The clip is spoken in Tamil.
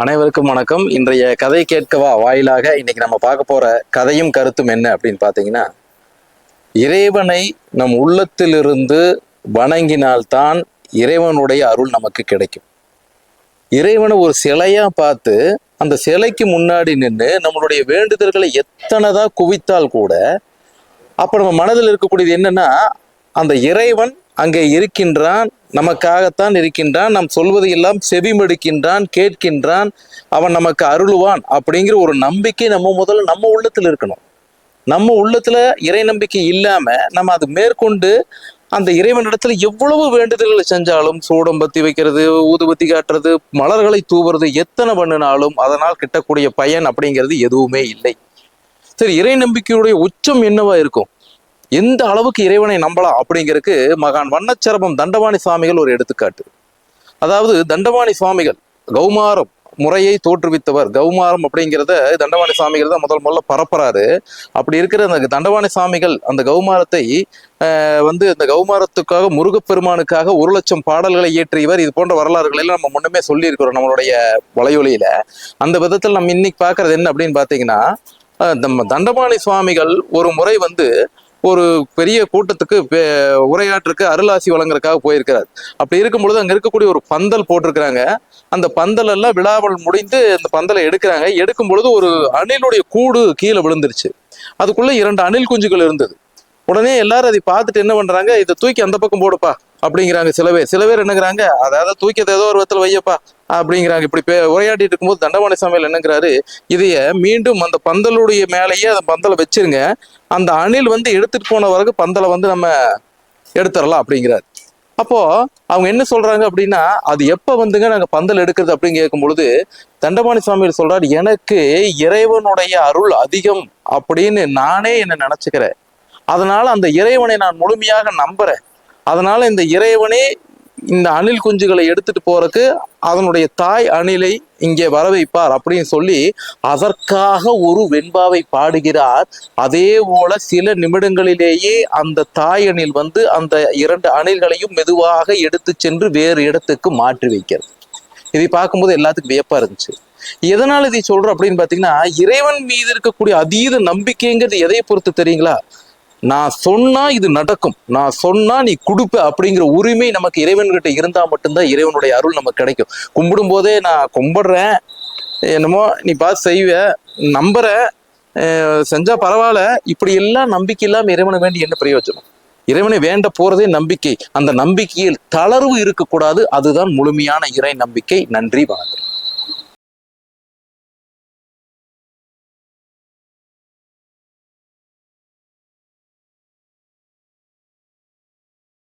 அனைவருக்கும் வணக்கம். இன்றைய கதை கேட்கவா வாயிலாக இன்னைக்கு நம்ம பார்க்க போற கதையும் கருத்தும் என்ன அப்படின்னு பார்த்தீங்கன்னா இறைவனை நம் உள்ளத்திலிருந்து வணங்கினால்தான் இறைவனுடைய அருள் நமக்கு கிடைக்கும். இறைவனை ஒரு சிலையா பார்த்து அந்த சிலைக்கு முன்னாடி நின்று நம்மளுடைய வேண்டுதல்களை எத்தனைதான் குவித்தால் கூட அப்ப நம்ம மனதில் இருக்கக்கூடியது என்னன்னா அந்த இறைவன் அங்கே இருக்கின்றான் நமக்காகத்தான் இருக்கின்றான் நாம் சொல்வதை எல்லாம் செவிமடுக்கின்றான் கேட்கின்றான் அவன் நமக்கு அருளுவான் அப்படிங்கிற ஒரு நம்பிக்கை நம்ம முதல்ல நம்ம உள்ளத்தில் இருக்கணும். நம்ம உள்ளத்துல இறை நம்பிக்கை இல்லாம நம்ம அது மேற்கொண்டு அந்த இறைவனிடத்துல எவ்வளவு வேண்டுதல்களை செஞ்சாலும் சூடம் பத்தி வைக்கிறது ஊதுபத்தி காட்டுறது மலர்களை தூவுறது எத்தனை பண்ணினாலும் அதனால் கிட்டக்கூடிய பயன் அப்படிங்கிறது எதுவுமே இல்லை. சரி இறை நம்பிக்கையுடைய உச்சம் என்னவா இருக்கும்? எந்த அளவுக்கு இறைவனை நம்பலாம் அப்படிங்கிறதுக்கு மகான் வண்ணச்சரபம் தண்டபாணி சுவாமிகள் ஒரு எடுத்துக்காட்டு. அதாவது தண்டபாணி சுவாமிகள் கௌமாரம் முறையை தோற்றுவித்தவர். கௌமாரம் அப்படிங்கிறத தண்டவாணி சுவாமிகள் தான் முதல் முதல்ல பரப்புறாரு. அப்படி இருக்கிற அந்த தண்டவாணி சுவாமிகள் அந்த கௌமாரத்தை வந்து இந்த கௌமாரத்துக்காக முருகப்பெருமானுக்காக ஒரு லட்சம் பாடல்களை இயற்றியவர் இது போன்ற வரலாறுகளை எல்லாம் நம்ம முன்னமே சொல்லியிருக்கிறோம் நம்மளுடைய வலையொலியில. அந்த விதத்தில் நம்ம இன்னைக்கு பார்க்கறது என்ன அப்படின்னு பார்த்தீங்கன்னா நம்ம தண்டபாணி சுவாமிகள் ஒரு முறை வந்து ஒரு பெரிய கூட்டத்துக்கு உரையாற்றுக்கு அருளாசி வழங்குறதுக்காக போயிருக்கிறார். அப்படி இருக்கும் பொழுது அங்க இருக்கக்கூடிய ஒரு பந்தல் போட்டிருக்கிறாங்க. அந்த பந்தல் எல்லாம் விழாவல் முடிந்து அந்த பந்தலை எடுக்கிறாங்க. எடுக்கும் பொழுது ஒரு அணிலுடைய கூடு கீழே விழுந்துருச்சு. அதுக்குள்ள இரண்டு அணில் குஞ்சுகள் இருந்தது. உடனே எல்லாரும் அதை பார்த்துட்டு என்ன பண்றாங்க? இதை தூக்கி அந்த பக்கம் போடுப்பா அப்படிங்கிறாங்க சில பேர். சில பேர் என்னங்கிறாங்க அதாவது தூக்கி ஏதோ ஒரு விதத்தில் வையப்பா அப்படிங்கிறாங்க. இப்படி பே- உரையாடிட்டு இருக்கும்போது தண்டவாணி சாமியில் என்னங்கிறாரு இதைய மீண்டும் அந்த பந்தலுடைய மேலேயே அந்த பந்தலை வச்சிருங்க. அந்த அணில் வந்து எடுத்துட்டு போன வரைக்கும் பந்தலை வந்து நம்ம எடுத்துடலாம் அப்படிங்கிறாரு. அப்போ அவங்க என்ன சொல்றாங்க அப்படின்னா அது எப்ப வந்துங்க நாங்க பந்தல் எடுக்கிறது அப்படின்னு கேட்கும் பொழுது தண்டபாணி சுவாமியில் சொல்றாரு எனக்கு இறைவனுடைய அருள் அதிகம் அப்படின்னு நானே என்ன நினைச்சுக்கிறேன். அதனால அந்த இறைவனை நான் முழுமையாக நம்புறேன். அதனால இந்த இறைவனே இந்த அணில் குஞ்சுகளை எடுத்துட்டு போறதுக்கு அதனுடைய தாய் அணிலை இங்கே வர வைப்பார் அப்படின்னு சொல்லி அதற்காக ஒரு வெண்பாவை பாடுகிறார். அதே போல சில நிமிடங்களிலேயே அந்த தாய் அணில் வந்து அந்த இரண்டு அணில்களையும் மெதுவாக எடுத்து சென்று வேறு இடத்துக்கு மாற்றி வைக்கிறது. இதை பார்க்கும்போது எல்லாத்துக்கும் வியப்பா இருந்துச்சு. எதனால இதை சொல்றோம் அப்படின்னு பார்த்தீங்கன்னா இறைவன் மீது இருக்கக்கூடிய அதீத நம்பிக்கைங்கிறது எதை பொறுத்து தெரியுங்களா? நான் சொன்னா இது நடக்கும். நான் சொன்னா நீ கொடுப்ப அப்படிங்கிற உரிமை நமக்கு இறைவன்கிட்ட இருந்தா மட்டும்தான் இறைவனுடைய அருள் நமக்கு கிடைக்கும். கும்பிடும் போதே நான் கும்பிடுறேன். என்னமோ நீ பார்த்து செய்வ. நம்புற. செஞ்சா பரவாயில்ல. இப்படி எல்லாம் நம்பிக்கை இல்லாம இறைவனை வேண்டி என்ன பிரயோஜனம்? இறைவனை வேண்ட போறதே நம்பிக்கை. அந்த நம்பிக்கையில் தளர்வு இருக்கக்கூடாது. அதுதான் முழுமையான இறை நம்பிக்கை. நன்றி வணக்கம்.